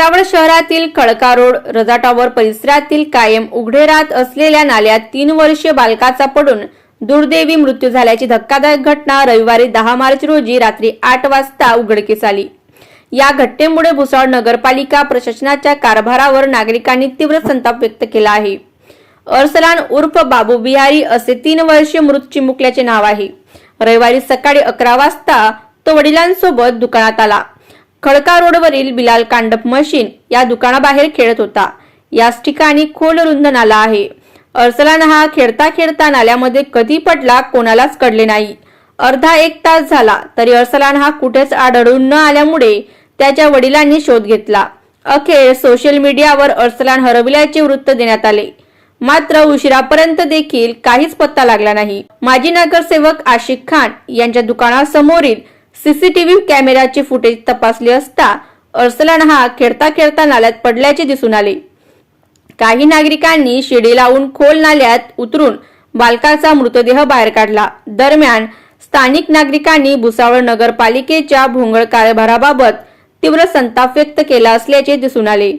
भुसावळ शहरातील खडका रोड रजा टॉवर परिसरातील कायम उघडे राहत असलेल्या नाल्यात तीन वर्षीय बालकाचा पडून दुर्दैवी मृत्यू झाल्याची धक्कादायक घटना रविवारी दहा मार्च रोजी रात्री आठ वाजता उघडकीस आली. या घटनेमुळे भुसावळ नगरपालिका प्रशासनाच्या कारभारावर नागरिकांनी तीव्र संताप व्यक्त केला आहे. अरसलान उर्फ बाबू बिहारी असे तीन वर्षीय मृत चिमुकल्याचे नाव आहे. रविवारी सकाळी अकरा वाजता तो वडिलांसोबत दुकानात आला. खडका रोडवरील बिलाल कांडप मशीन या दुकानाबाहेर खेळत होता. याच ठिकाणी खोल रुंद नाला आहे. अरसलान हा खेळता खेळता नाल्यामध्ये कधी पडला कोणालाच कळले नाही. अर्धा एक तास झाला तरी अरसलान हा कुठेच आढळून न आल्यामुळे त्याच्या वडिलांनी शोध घेतला. अखेर सोशल मीडियावर अरसलान हरविल्याचे वृत्त देण्यात आले. मात्र उशिरापर्यंत देखील काहीच पत्ता लागला नाही. माजी नगरसेवक आशिक खान यांच्या दुकानासमोरील सीसीटीव्ही कॅमेऱ्याचे फुटेज तपासले असता अरसलान हा खेळता खेळता नाल्यात पडल्याचे दिसून आले. काही नागरिकांनी शिडी लावून खोल नाल्यात उतरून बालकाचा मृतदेह बाहेर काढला. दरम्यान स्थानिक नागरिकांनी भुसावळ नगरपालिकेच्या भोंगळ कारभाराबाबत तीव्र संताप व्यक्त केला असल्याचे दिसून आले.